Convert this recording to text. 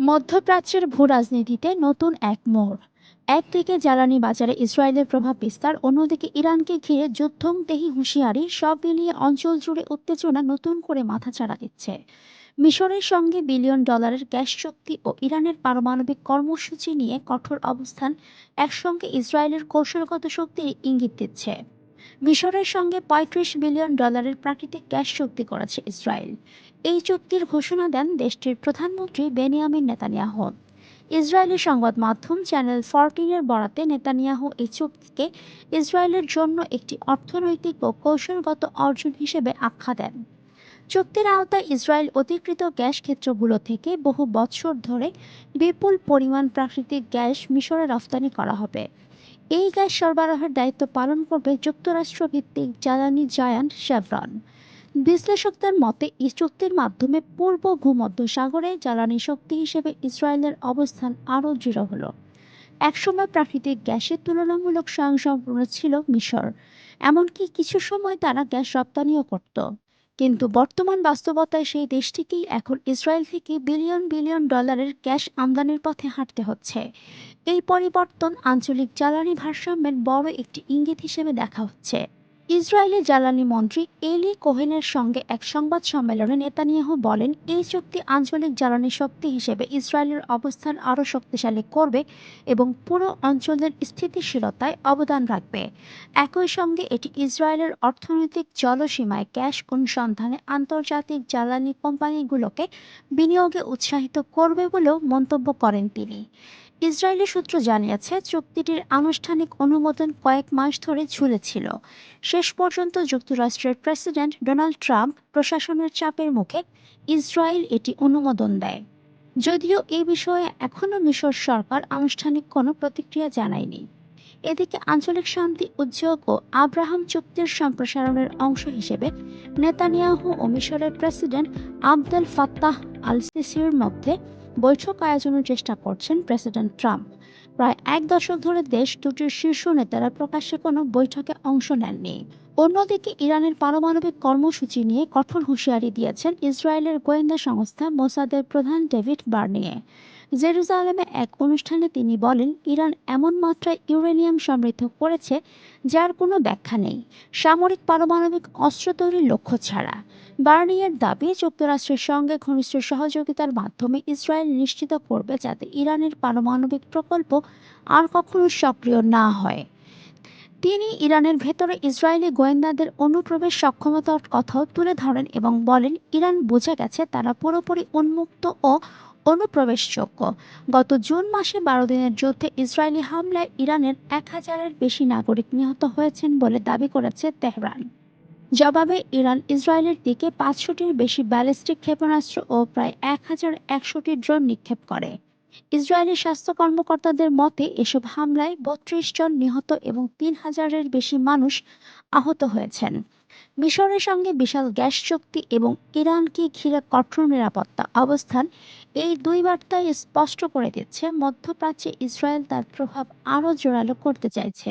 মধ্যপ্রাচ্যের ভূ-রাজনীতিতে নতুন এক মোড়। একদিকে জ্বালানি বাজারে ইসরায়েলের প্রভাব বিস্তার, অন্যদিকে ইরানকে ঘিরে যুদ্ধংদেহী হুঁশিয়ারি, সব মিলিয়ে অঞ্চল জুড়ে উত্তেজনা নতুন করে মাথা মাথাচাড়া দিচ্ছে। মিশরের সঙ্গে বিলিয়ন ডলারের গ্যাস চুক্তি ও ইরানের পারমাণবিক কর্মসূচি নিয়ে কঠোর অবস্থান একসঙ্গে ইসরায়েলের কৌশলগত শক্তির ইঙ্গিত দিচ্ছে। মিশরের সঙ্গে পঁয়ত্রিশ বিলিয়ন ডলারের প্রাকৃতিক গ্যাস চুক্তি করেছে ইসরায়েল। এই চুক্তির ঘোষণা দেন দেশটির প্রধানমন্ত্রী বেনিয়ামিন নেতানিয়াহু। ইসরায়েলি সংবাদ মাধ্যম চ্যানেল ফরটিনের বরাতে নেতানিয়াহু এই চুক্তিকে ইসরায়েলের জন্য একটি অর্থনৈতিক ও কৌশলগত অর্জন হিসেবে আখ্যা দেন। চুক্তির আওতায় ইসরায়েল অধিকৃত গ্যাস ক্ষেত্রগুলো থেকে বহু বৎসর ধরে বিপুল পরিমাণ প্রাকৃতিক গ্যাস মিশরে রফতানি করা হবে। এই গ্যাস সরবরাহের দায়িত্ব পালন করবে যুক্তরাষ্ট্র ভিত্তিক জ্বালানি জায়ান্ট শেভরন। বিশ্লেষকদের মতে, এই চুক্তির মাধ্যমে পূর্ব ভূমধ্য সাগরে জ্বালানি শক্তি হিসেবে ইসরায়েলের অবস্থান আরও দৃঢ় হলো। একসময় প্রাকৃতিক গ্যাসের তুলনামূলক স্বয়ংসম্পূর্ণ ছিল মিশর, এমনকি কিছু সময় তারা গ্যাস রপ্তানিও করত। কিন্তু বর্তমান বাস্তবতায় সেই দেশটিকেই এখন ইসরায়েল থেকে বিলিয়ন বিলিয়ন ডলারের ক্যাশ আমদানির পথে হাঁটতে হচ্ছে। এই পরিবর্তন আঞ্চলিক জ্বালানি ভারসাম্যের বড় একটি ইঙ্গিত হিসেবে দেখা হচ্ছে। ইসরায়েলি জ্বালানি মন্ত্রী এলি কোহেনের সঙ্গে এক সংবাদ সম্মেলনে নেতানিয়াহু বলেন, এই চুক্তি আঞ্চলিক জ্বালানি শক্তি হিসেবে ইসরায়েলের অবস্থান আরও শক্তিশালী করবে এবং পুরো অঞ্চলের স্থিতিশীলতায় অবদান রাখবে। একই সঙ্গে এটি ইসরায়েলের অর্থনৈতিক জলসীমায় গ্যাস অনুসন্ধানে আন্তর্জাতিক জ্বালানি কোম্পানিগুলোকে বিনিয়োগে উৎসাহিত করবে বলেও মন্তব্য করেন তিনি। ইসরায়েলি সূত্র জানিয়েছে, চুক্তিটির আনুষ্ঠানিক অনুমোদন কয়েক মাস ধরে ঝুলেছিল। শেষ পর্যন্ত যুক্তরাষ্ট্রের প্রেসিডেন্ট ডোনাল্ড ট্রাম্প প্রশাসনের চাপের মুখে ইসরায়েল এটি অনুমোদন দেয়। যদিও এ বিষয়ে এখনও মিশর সরকার আনুষ্ঠানিক কোনো প্রতিক্রিয়া জানায়নি। এদিকে আঞ্চলিক শান্তি উদ্যোগ ও আব্রাহাম চুক্তির সম্প্রসারণের অংশ হিসেবে নেতানিয়াহু ও মিশরের প্রেসিডেন্ট আবদেল ফাত্তাহ আল সিসির মধ্যে বৈঠক আয়োজনের চেষ্টা করছেন প্রেসিডেন্ট ট্রাম্প। প্রায় এক দশক ধরে দেশ দুটির শীর্ষ নেতারা প্রকাশ্যে কোনো বৈঠকে অংশ নেননি। অন্যদিকে ইরানের পারমাণবিক কর্মসূচি নিয়ে কঠোর হুঁশিয়ারি দিয়েছেন ইসরায়েলের গোয়েন্দা সংস্থা মোসাদের প্রধান ডেভিড বার্নিয়ে। জেরুজালেমে এক অনুষ্ঠানে তিনি বলেন, ইরান এমন মাত্রায় ইউরেনিয়াম সমৃদ্ধ করেছে যার কোনো ব্যাখ্যা নেই। সামরিক পারমাণবিক অস্ত্র তৈরির লক্ষ্য ছাড়া। বার্নিয়ের দাবি, যুক্তরাষ্ট্রের সঙ্গে ঘনিষ্ঠ সহযোগিতার মাধ্যমে ইসরায়েল নিশ্চিত করবে যাতে ইরানের পারমাণবিক প্রকল্প আর কখনো সক্রিয় না হয়। তিনি ইরানের ভেতরে ইসরায়েলি গোয়েন্দাদের অনুপ্রবেশ সক্ষমতার কথাও তুলে ধরেন এবং বলেন, ইরান বোঝা গেছে তারা পুরোপুরি উন্মুক্ত ও অনুপ্রবেশযোগ্য। গত জুন মাসে বারো দিনের যুদ্ধে ইসরায়েলি হামলায় ইরানের এক হাজারের বেশি নাগরিক নিহত হয়েছেন বলে দাবি করেছে তেহরান। জবাবে, ইরান ইসরায়েলের দিকে পাঁচশোটির বেশি ব্যালিস্টিক ক্ষেপণাস্ত্র ও প্রায় এক হাজার একশোটি ড্রোন নিক্ষেপ করে। ইসরায়েলি স্বাস্থ্য কর্মকর্তাদের মতে, এসব হামলায় বত্রিশ জন নিহত এবং তিন হাজারের বেশি মানুষ আহত হয়েছেন। মিশরের সঙ্গে বিশাল গ্যাস চুক্তি এবং ইরানকে ঘিরে কঠোর নিরাপত্তা অবস্থান এই দুই বার্তায় স্পষ্ট করে দিচ্ছে, মধ্যপ্রাচ্যে ইসরায়েল তার প্রভাব আরও জোরালো করতে চাইছে।